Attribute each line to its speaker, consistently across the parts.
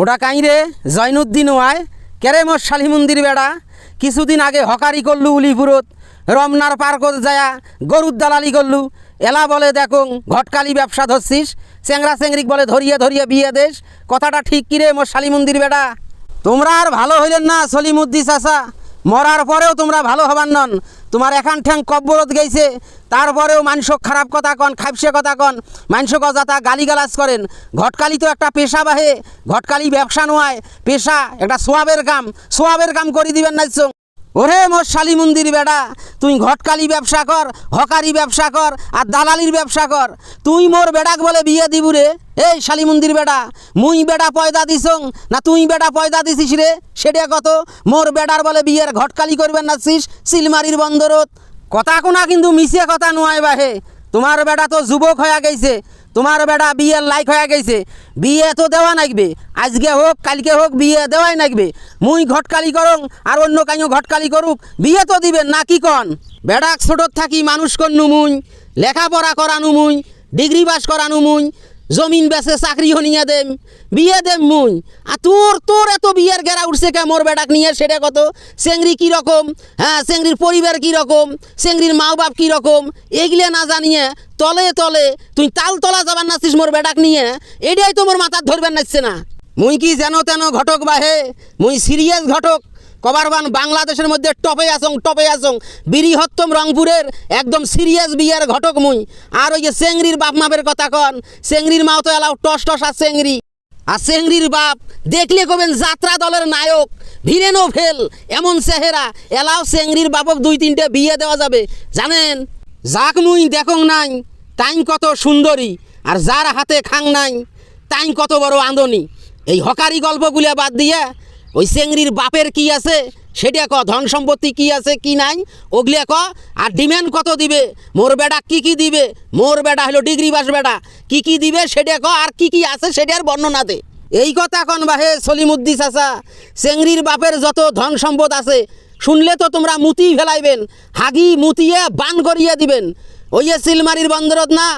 Speaker 1: ওটা কাইরে জৈনুদ্দিন ওয়ায় কেরে মোর শালি মন্দির বেড়া? কিছুদিন আগে হকারি করলু উলিপুরত রমনার পার্কত যায়া গরুর দালালি করলু। এলা বলে দেখো, ঘটকালি ব্যবসা ধরছিস? চেংরা চেংরিক বলে ধরিয়ে ধরিয়ে বিয়ে দেশ। কথাটা ঠিক কিরে মোর শালি মন্দির বেড়া? তোমরা আর ভালো হইলেন না সলিমুদ্দি চাচা। মরার পরেও তোমরা ভালো হবার নন। তোমার এখান ঠ্যাং কব্বরত গেছে তারপরেও মানুষ খারাপ কথা কন, খাইপসে কথা কন মানুষ গজাতা গালিগালাজ করেন। ঘটকালি তো একটা পেশা বাহে, ঘটকালি ব্যবসা নয়, পেশা, একটা সোয়াবের কাম। সোয়াবের কাম করে দিবেন না ওরে মোর শালি মন্দির বেড়া, তুই ঘটকালি ব্যবসা কর, হকারি ব্যবসা কর, আর দালালির ব্যবসা কর। তুই মোর বেড়াক বলে বিয়ে দিবু রে। এই শালি মন্দির বেড়া, মুই বেড়া পয়দা দিছং, না তুই বেড়া পয়দা দিছিস রে? সেটা কত? মোর বেড়ার বলে বিয়ের ঘটকালি করবেন নাচিস সিলমারির বন্দরত। কথা কোনা কিন্তু মিশে কথা নয় বাহে। তোমার বেড়া তো যুবক হয়ে গেছে তোমার বেটা বিয়ের লাইক হয়ে গেছে। বিয়ে তো দেওয়া লাগবে আজকে হোক, কালকে হোক, বিয়ে দেওয়াই লাগবে মুই ঘটকালি করং, আর অন্য কাইও ঘটকালি করুক, বিয়ে তো দিবেন না, কি কন? বেড়াক ছোটোর থাকি মানুষ কন্নু মুই, লেখাপড়া করানু মুই, ডিগ্রি পাস করানু মুই জমিন বেচে চাকরি হনিয়া দেম, বিয়ে দেম মুই। আর তোর তোর এত বিয়ের গেরা উঠছে কে? মোর বেটাক নিয়ে সেটা কত? চেংড়ি কী রকম? হ্যাঁ চেংড়ির পরিবার কী রকম? চেংড়ির মা বাপ কী রকম? এগুলো না জানিয়ে তলে তলে তুই তাল তলা যাবার নাচিস মোর বেটাক নিয়ে। এটাই তো মোর মাথার ধরবেন নাচছে না। মুই কি যেন তেন ঘটক বাহে? মুই সিরিয়াস ঘটক। কবারবান বাংলাদেশের মধ্যে টপে আসং টপে আসং বীরিহত্তম রংপুরের একদম সিরিয়াস বিয়ার ঘটক মুই আর ওই যে চেংড়ির বাপ মাপের কথা কন, চেংড়ির মাও তো এলাও টস টস আর চেংড়ি। আর চেংড়ির বাপ, দেখলে কবেন যাত্রা দলের নায়ক ভিরেনও ফেল, এমন চেহারা, এলাও চেংড়ির বাপক দুই তিনটে বিয়ে দেওয়া যাবে। জানেন, যাক মুই দেখং নাই তাই কত সুন্দরী, আর যার হাতে খাং নাই তাই কত বড় আন্দনি এই হকারি গল্পগুলা বাদ দিয়ে ওই চেংড়ির বাপের কি আছে? সেটা ক, ধন সম্পত্তি কি আছে, কি নাই? ওগুলিয়া ক, আর ডিম্যান্ড কত দিবে? মোর বেটা কি কি দিবে? মোর বেটা হলো ডিগ্রি বাস বেটা। কি কি দিবে সেটা ক, আর কি কি আছে সেটার বর্ণনা দে। এই কথা কন বাহে সলিমুদ্দি চাচা চেংড়ির বাপের যত ধন সম্পদ আছে শুনলে তো তোমরা মুতি ফেলাইবেন, হাগি মুতিয়ে বান করিয়ে দিবেন। ওই সিলমারির বন্দরত না,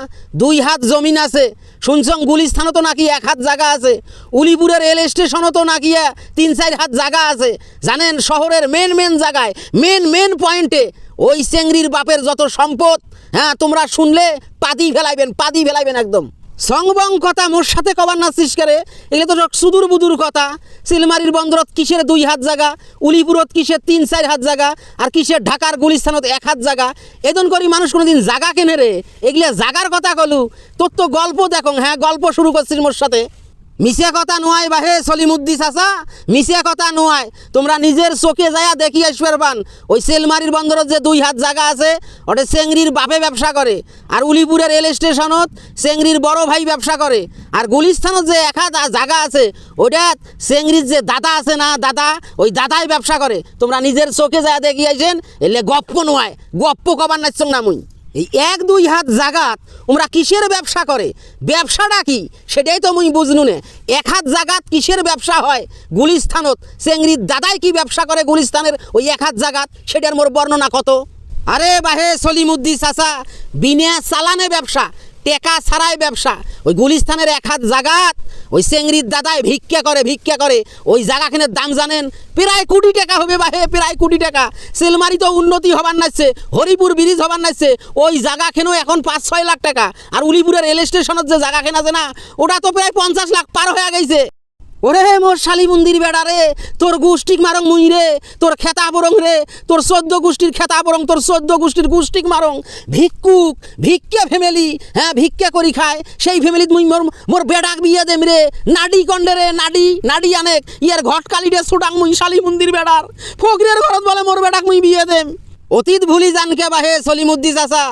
Speaker 1: দুই হাত জমিন আছে। শুনছং গুলিস্থানও তো নাকি এক হাত জায়গা আছে। উলিপুরের রেল স্টেশনও তো নাকি তিন চার হাত জায়গা আছে। জানেন, শহরের মেন মেন জায়গায় মেন মেন পয়েন্টে ওই চেংড়ির বাপের যত সম্পদ হ্যাঁ তোমরা শুনলে পাতি ফেলাইবেন পাতি ফেলাইবেন একদম। সংবং কথা মোর সাথে কবার নাচিস করে? এগুলো তো সুদূর বুদুর কথা। সিলমারির বন্দরত কিসের দুই হাত জায়গা উলিপুরত কিসের তিন চার হাত জায়গা আর কিসের ঢাকার গুলিস্থানত এক হাত জায়গা এদন করি মানুষ কোনোদিন জাগা কেনে রে? এগুলো জাগার কথা কলু। তোর তো গল্প দেখো হ্যাঁ গল্প শুরু করছিস মোর সাথে। মিশিয়া কথা নোয়াই বাহে সলিমুদ্দি চাচা মিশিয়া কথা নোয়াই তোমরা নিজের চোখে যায়া দেখি আসবার পান ওই সেলমারির বন্দরত যে দুই হাত জায়গা আছে, ওটা চেংড়ির বাপে ব্যবসা করে। আর উলিপুরের রেল স্টেশনত চেংড়ির বড় ভাই ব্যবসা করে। আর গুলিস্থানত যে এক হাত জায়গা আছে ওটা চেংড়ির যে দাদা আছে না দাদা, ওই দাদাই ব্যবসা করে। তোমরা নিজের চোখে যায়া দেখি আইছেন, এলে গপ্প নোয়ায় গপ্প কবার নাচছ না মুই। এই এক দুই হাত জাগাত ওমরা কিসের ব্যবসা করে? ব্যবসাটা কি? সেটাই তো মুই বুঝলু নে। এক হাত জাগাত কিসের ব্যবসা হয়? গুলিস্থানত। চেংড়ির দাদাই কি ব্যবসা করে গুলিস্থানের? ওই এক হাত জাগাত, সেটার মোর বর্ণনা কত? আরে বাহে সলিমুদ্দি চাচা, বিনা চালানে ব্যবসা। টেকা ছাড়াই ব্যবসা। ওই গুলিস্তানের এক হাত জাগাত, ওই চেংড়ির দাদায় ভিক্ষা করে ভিক্ষা করে। ওই জায়গাখানের দাম জানেন, প্রায় কোটি টাকা হবে বা হে প্রায় কোটি টাকা। সেলমারি তো উন্নতি হবার নাচছে, হরিপুর ব্রিজ হবার নাচছে। ওই জায়গাখানেও এখন পাঁচ, ছয় লাখ টাকা। আর উলিপুরের রেল স্টেশনের যে জায়গাখানে খেন আছে না, ওটা তো প্রায় পঞ্চাশ লাখ পার হয়ে গেছে। ওরে মোর শালি মন্দির বেড়া রে, তোর গোষ্ঠীক মারং মুই রে, তোর খেতা বরং রে, তোর চোদ্দ গোষ্ঠীর খেতা বরং, তোর চোদ্দ গোষ্ঠীর গোষ্ঠীক মারং। ভিক্ষুক, ভিক্ষা ফ্যামিলি হ্যাঁ ভিক্ষা করি খায়, সেই ফ্যামিলিত মুই মোর মোর বেড়াক বিয়ে দেম রে। নাডি কন্ডে রে, নাডি নাডি আনেক, ইয়ার ঘটকালি রে ছোটাং মুই শালি মন্দির বেড়ার। ফকরের ঘরত বলে মোর বেড়াক মুই বিয়ে দেম। অতীত ভুলি জানকে বাহে সলিমুদ্দি চাষা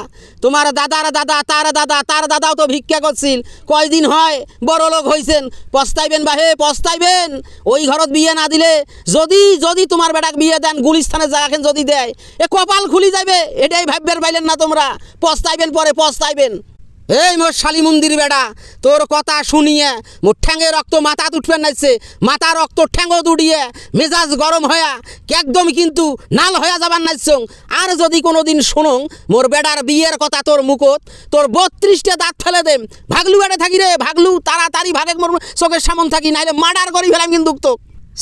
Speaker 1: তোমার দাদার দাদা, তার দাদা, তার দাদাও তো ভিক্ষা করছিল। কয়দিন হয় বড় লোক হয়েছেন পস্তাইবেন বাহে, পস্তাইবেন। ওই ঘরত বিয়ে না দিলে যদি যদি তোমার বেটাক বিয়ে দেন গুলিস্থানের জায়গাখান যদি দেয়, এ কপাল খুলি যাবে এটাই ভাববেন পাইলেন না তোমরা। পস্তাইবেন পরে পস্তাইবেন। এই মোর শালি মন্দির বেড়া, তোর কথা শুনিয়ে মোর ঠ্যাঙে রক্ত মাথা উঠবে নাইছে মাথা রক্ত ঠ্যাঙ্গো দুড়িয়ে, মেজাজ গরম হয়া একদম কিন্তু নাল হয়ে যাবার নাইছং আর যদি কোনো দিন শুনং, মোর বেড়ার বিয়ের কথা তোর মুখত, তোর বত্রিশটা দাঁত ফেলে দেম। ভাগলু বেড়ে থাকি রে, ভাগলু, তাড়াতাড়ি ভাগে মোর চোখের সামন থাকি, নাইলে মার্ডার করি ফেলাম কিন্তু তো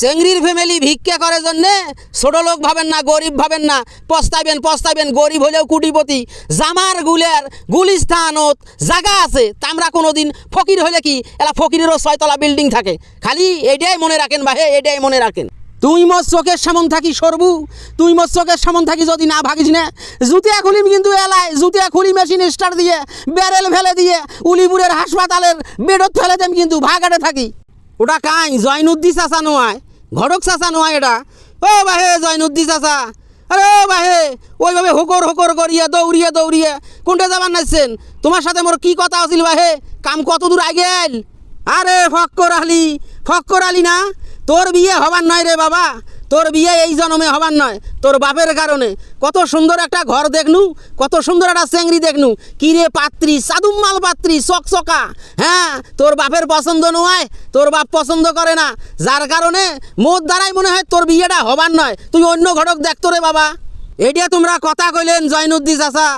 Speaker 1: চেংড়ির ফ্যামিলি ভিক্ষা করে জন্যে ছোট লোক ভাবেন না, গরিব ভাবেন না, পস্তাইবেন পস্তাইবেন, গরিব হলেও কুটিপতি। জামার গুলের গুলিস্থানত জায়গা আছে তামরা কোনো দিন ফকির হলে কি? এলা ফকিরেরও ছয়তলা বিল্ডিং থাকে। খালি এটাই মনে রাখেন বা হে এটাই মনে রাখেন। তুই মোর চোখের সামন থাকি সরবু, তুই মোর চোখের সামন থাকি যদি না ভাগিস না। জুতিয়া খুলিম কিন্তু এলাই, জুতিয়া খুলি মেশিন স্টার্ট দিয়ে, ব্যারেল ফেলে দিয়ে, উলিপুরের হাসপাতালের বেডত ফেলে দেম কিন্তু ভাগাটে থাকি। ওটা কাই? জয়নুদ্দি চাচা নয় ঘটক চাচা নয় এটা। ও বাহে জয়নুদ্দি চাচা। আরে বাহে, ওইভাবে হোকর হোকর করিয়া দৌড়িয়ে দৌড়িয়ে কোনটা যাবার নাচছেন? তোমার সাথে মোর কি কথা আছিল বাহে? কাম কত দূর আগেল আরে ফক্কর আলি ফক্কর আলি না? তোর বিয়ে হবার নয় রে বাবা। তোর বিয়ে এই জন্মে হবার নয়, তোর বাপের কারণে। কত সুন্দর একটা ঘর দেখনু, কত সুন্দর একটা চেংড়ি দেখনু। কিরে পাত্রী সাদুম্মাল পাত্রী, চকচকা। হ্যাঁ তোর বাপের পছন্দ নয়, তোর বাপ পছন্দ করে না। যার কারণে মোর দ্বারাই মনে হয় তোর বিয়েটা হবার নয়। তুই অন্য ঘরক দেখ তোরে বাবা। এটা তোমরা কথা কইলেন জয়নুদ্দি চাচা।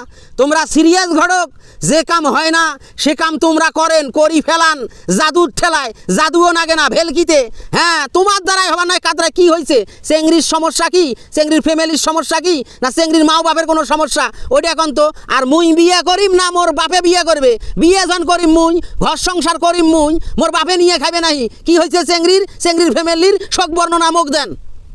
Speaker 1: তোমরা সিরিয়াস ঘটক, যে কাম হয় না, সে কাম তোমরা করেন, করি ফেলান, জাদুর ঠেলায়, জাদুও নাগে না ভেলকিতে। হ্যাঁ তোমার দ্বারাই হবার নয় কাতরা কি হয়েছে চেংড়ির সমস্যা কি? চেংড়ির ফ্যামিলির সমস্যা কি? না চেংড়ির মাও বাপের কোনো সমস্যা? ওইটা এখন তো, আর মুই বিয়ে করিম না, মোর বাপে বিয়ে করবে? বিয়ে যখন করিম মুই, ঘর সংসার করিম মুই, মোর বাপে নিয়ে খাবে নাহি। কি হয়েছে চেংড়ির? চেংড়ির ফ্যামিলির শোক বর্ণনা মুখ দেন।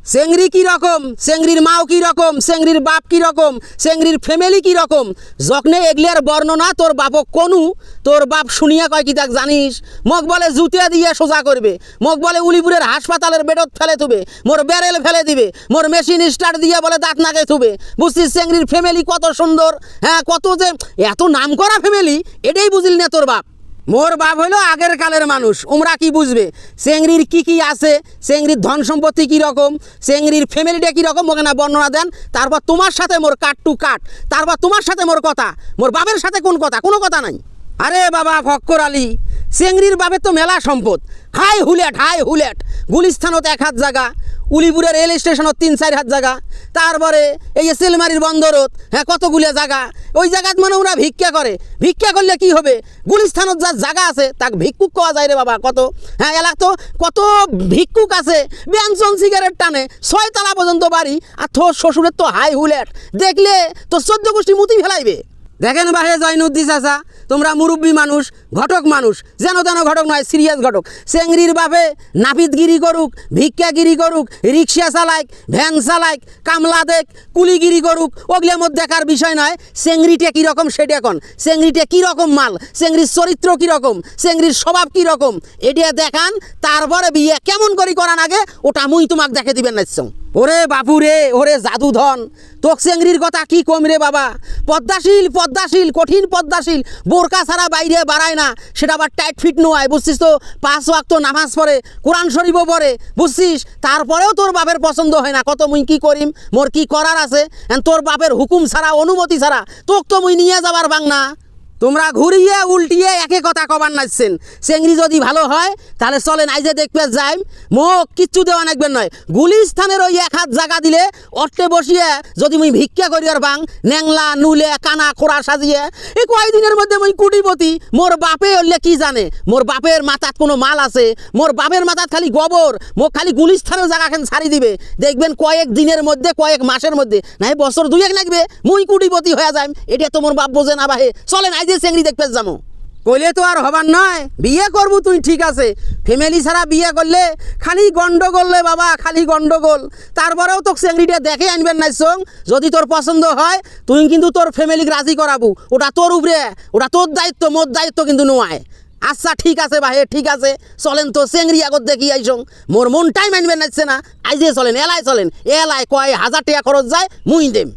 Speaker 1: চেংড়ি কি রকম? চেংড়ির মাও কি রকম? চেংড়ির বাপ কি রকম? চেংড়ির ফ্যামিলি কি রকম? যখনে এগলিয়ার বর্ণনা, তোর বাপক কনু, তোর বাপ শুনিয়া কয় কি তাক জানিস? মোক বলে জুতিয়া দিয়ে সোজা করবে। মোক বলে উলিপুরের হাসপাতালের বেডত ফেলে থুবে। মোর ব্যারেল ফেলে দিবে। মোর মেশিন স্টার্ট দিয়ে বলে দাঁত নাকে থুবে। বুঝছিস চেংড়ির ফ্যামিলি কত সুন্দর? হ্যাঁ কত যে, এত নাম করা ফ্যামিলি এটাই বুঝলি না তোর বাপ। মোর বাপ হইল আগের কালের মানুষ। উমরা কি বুঝবে? চেংড়ির কি কি আছে? চেংড়ির ধন সম্পত্তি কি রকম? চেংড়ির ফ্যামিলিটা কি রকম? ওকে না বর্ণনা দেন। তারপর তোমার সাথে মোর কাট টু কাট। তারপর তোমার সাথে মোর কথা। মোর বাপের সাথে কোন কথা? কোনো কথা নাই। আরে বাবা, ফক্কর আলী। চেংড়ির বাপের তো মেলা সম্পদ। High হুলেট high হুলেট। গুলিস্থানত এক হাত জায়গা উলিপুরের রেল স্টেশনত তিন, চার হাত জায়গা। তারপরে এই যে সেলমারির বন্দরত হ্যাঁ কতগুলো জায়গা। ওই জায়গাত মানে ওরা ভিক্ষা করে। ভিক্ষা করলে কি হবে? গুলিস্থানত যা জায়গা আছে, তাক ভিক্ষুক কোয়া যায় রে বাবা, কত? হ্যাঁ এলাক তো কত ভিক্ষুক আছে। ব্যঞ্জন সিগারেট টানে ছয়তলা পর্যন্ত বাড়ি, আর তোর শ্বশুরের তো হাই হুলেট। দেখলে তো চোদ্দ গোষ্ঠী মুতি ফেলাইবে। দেখেন বাহে জয়নুদ্দি চাচা তোমরা মুরব্বী মানুষ, ঘটক মানুষ, যেন তেন ঘটক নয় সিরিয়াস ঘটক। চেংড়ির বাপে নাপিতগিরি করুক, ভিক্ষাগিরি করুক, রিক্সা চালাইক ভ্যান চালাইক কামলা দেখ কুলিগিরি করুক, ওগুলোর মধ্যে দেখার বিষয় নয়? চেংড়িটা কীরকম সেটা এখন চেংড়িটা কীরকম মাল? চেংড়ির চরিত্র কীরকম চেংড়ির স্বভাব কীরকম এটা দেখান, তারপরে বিয়ে কেমন করি করান আগে, ওটা মুই তোমাকে দেখে দিবেন, নাচ্ছ। ওরে বাপু রে, ওরে জাদুধন, তোক চেংড়ির কথা কি কম রে বাবা? পদ্মাশীল পদ্মাশীল, কঠিন পদ্মাশীল, বোরকা ছাড়া বাইরে বাড়ায় না, সেটা আবার টাইট ফিট নয় বুঝছিস তো? পাঁচ ওয়াক্ত নামাজ পড়ে, কোরআন শরীফও পড়ে, বুঝছিস? তারপরেও তোর বাপের পছন্দ হয় না, কত মুই কি করিম, মোর কি করার আছে? তোর বাপের হুকুম ছাড়া, অনুমতি ছাড়া, তোক তো মুই নিয়ে যাবার বাং না তোমরা ঘুরিয়ে উল্টিয়ে একে কথা কবার নাচছেন। চেংড়ি যদি ভালো হয়, তাহলে চলেন আইজে দেখবে যাই। মোক কিচ্ছু দেওয়া নাকবেন নয়। গুলি গুলিস্থানের ওই এক হাত জায়গা দিলে অট্টে বসিয়ে যদি মুই ভিক্ষা করি আর বাং, ন্যাংলা, নুলে, কানা, খোড়া সাজিয়ে এই কয়দিনের মধ্যে মুই কুটিপতি? মোর বাপে হলে কি জানে? মোর বাপের মাথাত কোনো মাল আছে? মোর বাপের মাথাত খালি গোবর? মোক খালি গুলি গুলিস্থানের জায়গাখান ছাড়ি দিবে। দেখবেন কয়েক দিনের মধ্যে, কয়েক মাসের মধ্যে, নাই বছর দুয়েক লাগবে, মুই কুটিপতি হয়ে যাই এটা তো মোর বাপ বোঝে না বাহে। চলেন আইজে চেংড়ি দেখতে যাব কইলে তো আর হবার নয়, বিয়ে করব তুই, ঠিক আছে। ফ্যামিলি ছাড়া বিয়ে করলে খালি গন্ডগোল রে বাবা, খালি গন্ডগোল। তারপরেও তো চেংড়িটা দেখে আনবেন না সং। যদি তোর পছন্দ হয়, তুই কিন্তু তোর ফ্যামিলিকে রাজি করাবো। ওটা তোর উপরে, ওটা তোর দায়িত্ব, মোর দায়িত্ব কিন্তু নয় আচ্ছা ঠিক আছে ভাই, ঠিক আছে। চলেন তো চেংড়ি আগত দেখি আইসং মোর মনটাই মানবেন নাচছে না। আইজে চলেন, এলাই চলেন। এলাই কয় হাজার টাকা খরচ যায়, মুই দেম।